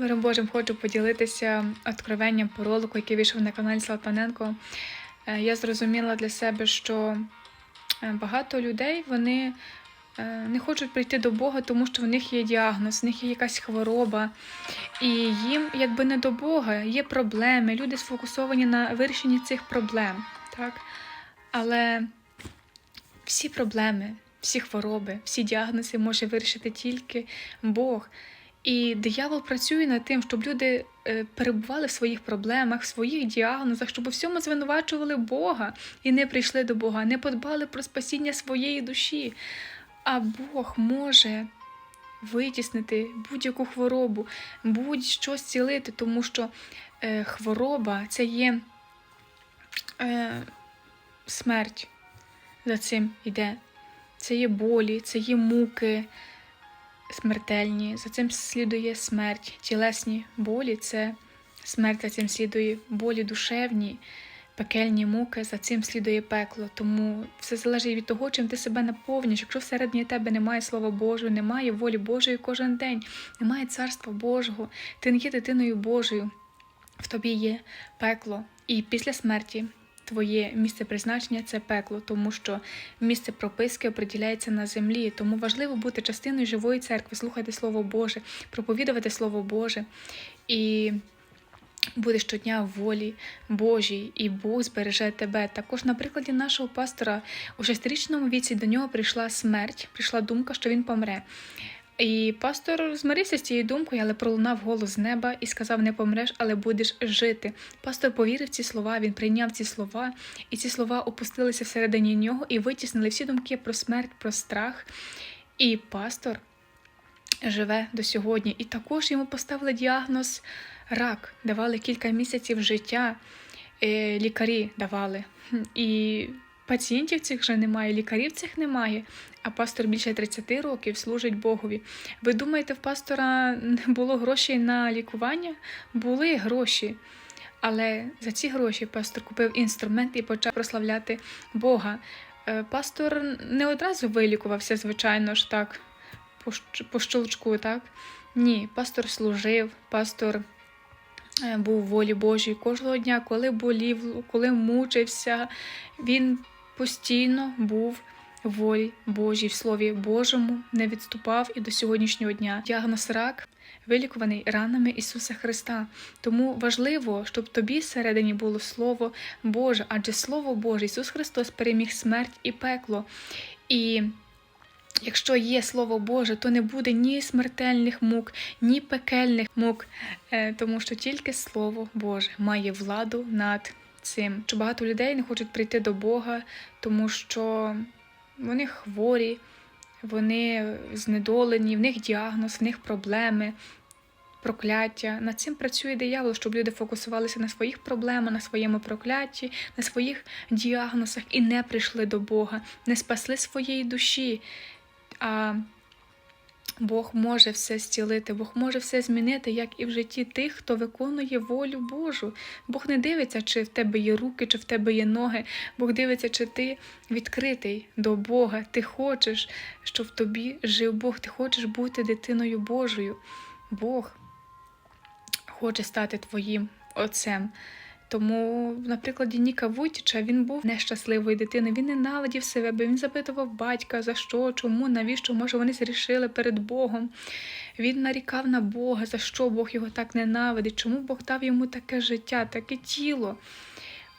Миром Божим хочу поділитися откровенням по ролику, який вийшов на каналі Славпаненко. Е, Я зрозуміла для себе, що е, багато людей вони е, не хочуть прийти до Бога, тому що в них є діагноз, в них є якась хвороба, і їм якби не до Бога, є проблеми. Люди сфокусовані на вирішенні цих проблем. Так? Але всі проблеми, всі хвороби, всі діагнози може вирішити тільки Бог. І диявол працює над тим, щоб люди е, перебували в своїх проблемах, в своїх діагнозах, щоб у всьому звинувачували Бога і не прийшли до Бога, не подбали про спасіння своєї душі. А Бог може витіснити будь-яку хворобу, будь-що зцілити, тому що е, хвороба це є е, смерть. За цим йде. Це є болі, це є муки смертельні, за цим слідує смерть. Тілесні болі це смерть, за цим слідує болі душевні, пекельні муки, за цим слідує пекло. Тому все залежить від того, чим ти себе наповнюєш. Якщо всередині тебе немає Слова Божого, немає волі Божої кожен день, немає царства Божого, ти не є дитиною Божою, в тобі є пекло. І після смерті твоє місце призначення це пекло, тому що місце прописки оприділяється на землі. Тому важливо бути частиною живої церкви, слухати Слово Боже, проповідувати Слово Боже і бути щодня в волі Божій, і Бог збереже тебе. Також на прикладі нашого пастора у шестирічному віці до нього прийшла смерть, прийшла думка, що він помре. І пастор змирився з цією думкою, але пролунав голос з неба і сказав: Не помреш, але будеш жити. Пастор повірив ці слова, він прийняв ці слова, і ці слова опустилися всередині нього і витіснили всі думки про смерть, про страх. І пастор живе до сьогодні. І також йому поставили діагноз рак, давали кілька місяців життя, е, лікарі давали. І пацієнтів цих вже немає, лікарів цих немає, а пастор більше 30 років служить Богові. Ви думаєте, в пастора не було грошей на лікування? Були гроші. Але за ці гроші пастор купив інструмент і почав прославляти Бога. Е, Пастор не одразу вилікувався, звичайно ж так, по, щелчку, так? Ні, пастор служив, пастор е, був волі Божій кожного дня, коли болів, коли мучився, він постійно був в волі Божій, в Слові Божому, не відступав і до сьогоднішнього дня. Діагноз рак вилікуваний ранами Ісуса Христа. Тому важливо, щоб тобі всередині було Слово Боже, адже Слово Боже, Ісус Христос переміг смерть і пекло. І Якщо є Слово Боже, то не буде ні смертельних мук, ні пекельних мук, е, тому що тільки Слово Боже має владу над цим. Що багато людей не хочуть прийти до Бога, тому що вони хворі, вони знедолені, в них діагноз, в них проблеми. Прокляття над цим працює диявол, щоб люди фокусувалися на своїх проблемах, на своєму проклятті, на своїх діагнозах і не прийшли до Бога, не спасли своєї душі. А Бог може все зцілити, Бог може все змінити, як і в житті тих, хто виконує волю Божу. Бог не дивиться, чи в тебе є руки, чи в тебе є ноги. Бог дивиться, чи ти відкритий до Бога. Ти хочеш, щоб в тобі жив Бог, ти хочеш бути дитиною Божою. Бог хоче стати твоїм отцем. Тому, на прикладі Ніка Вуйтіча, він був нещасливою дитиною, він ненавидів себе, він запитував батька, за що, чому, навіщо, може, вони зрішили перед Богом. Він нарікав на Бога, за що Бог його так ненавидить, чому Бог дав йому таке життя, таке тіло.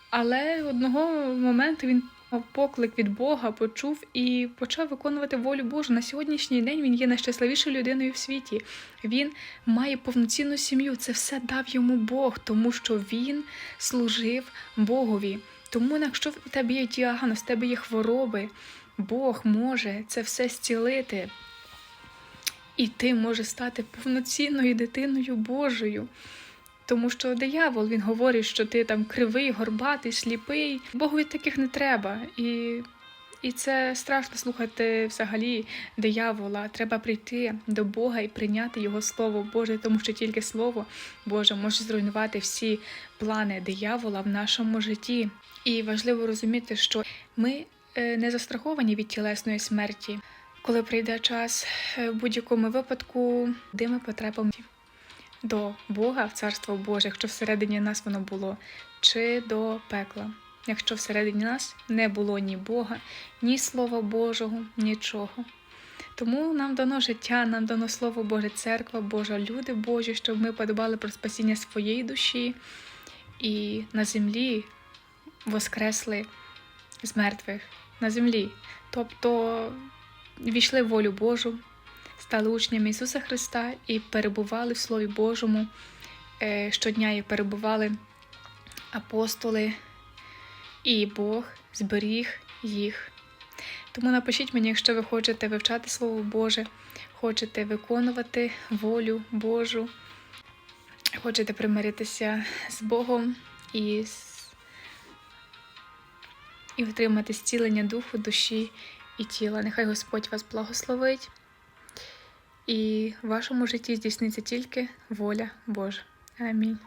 Але одного моменту він поклик від Бога, почув і почав виконувати волю Божу. На сьогоднішній день він є найщасливішою людиною в світі. Він має повноцінну сім'ю. Це все дав йому Бог, тому що він служив Богові. Тому, якщо в тебе є діагноз, в тебе є хвороби, Бог може це все зцілити. І ти можеш стати повноцінною дитиною Божою. Тому що диявол він говорить, що ти там кривий, горбатий, сліпий. Богові таких не треба. І, і це страшно слухати взагалі диявола. Треба прийти до Бога і прийняти Його Слово Боже, тому що тільки Слово Боже може зруйнувати всі плани диявола в нашому житті. І важливо розуміти, що ми е, не застраховані від тілесної смерті. Коли прийде час е, в будь-якому випадку, де ми потрапимо до Бога, в Царство Боже, якщо всередині нас воно було, чи до пекла, якщо всередині нас не було ні Бога, ні Слова Божого, нічого. Тому нам дано життя, нам дано Слово Боже, церква Божа, люди Божі, щоб ми подбали про спасіння своєї душі і на землі воскресли з мертвих на землі. Тобто війшли в волю Божу, стали учнями Ісуса Христа і перебували в Слові Божому. Е, Щодня і перебували апостоли, і Бог зберіг їх. Тому напишіть мені, якщо ви хочете вивчати Слово Боже, хочете виконувати волю Божу, хочете примиритися з Богом і, і отримати зцілення духу, душі і тіла. Нехай Господь вас благословить. І в вашому житті здійсниться тільки воля Божа. Амінь.